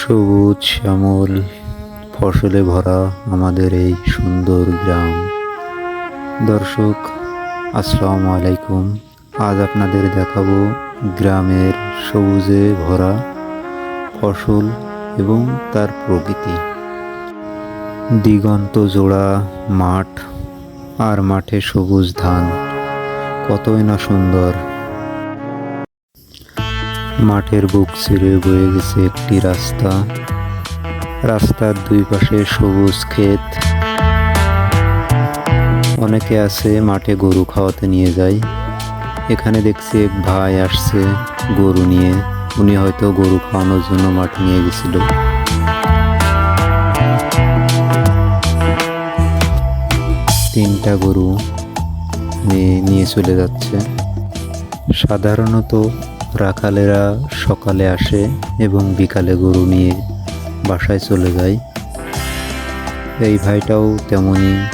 সবুজ শ্যামল ফসলে ভরা আমাদের এই সুন্দর গ্রাম। দর্শক, আসসালামু আলাইকুম। আজ আপনাদের দেখাবো গ্রামের সবুজে ভরা ফসল এবং তার প্রকৃতি। দিগন্ত জোড়া মাঠ আর মাঠে সবুজ ধান। কতই না সুন্দর। মাঠের বুক ছিঁড়ে বয়ে গেছে একটি রাস্তা। রাস্তার দুই পাশে সবুজ ক্ষেত। অনেকে আছে মাঠে গরু খাওয়াতে নিয়ে যায়। এখানে দেখছি এক ভাই আসছে গরু নিয়ে। উনি হয়তো গরু খাওয়ানোর জন্য মাঠে নিয়ে গেছিল। তিনটা গরু নিয়ে চলে যাচ্ছে। সাধারণত রাখালেরা সকালে আসে এবং বিকালে গরু নিয়ে বাসায় চলে যায়। এই ভাইটাও তেমনই।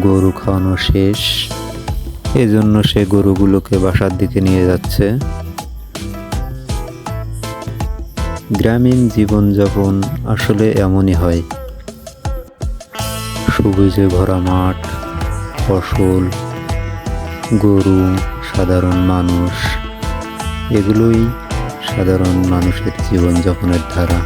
গরু খাওয়ানো শেষ। এজন্য সে গরুগুলোকে বাসার দিকে নিয়ে যাচ্ছে। গ্রামীণ জীবনযাপন আসলে এমনই হয়। সবুজে ভরা মাঠ, ফসল গরু সাধারণ মানুষ এগুলোই সাধারণ মানুষের জীবনযাপনের ধারা।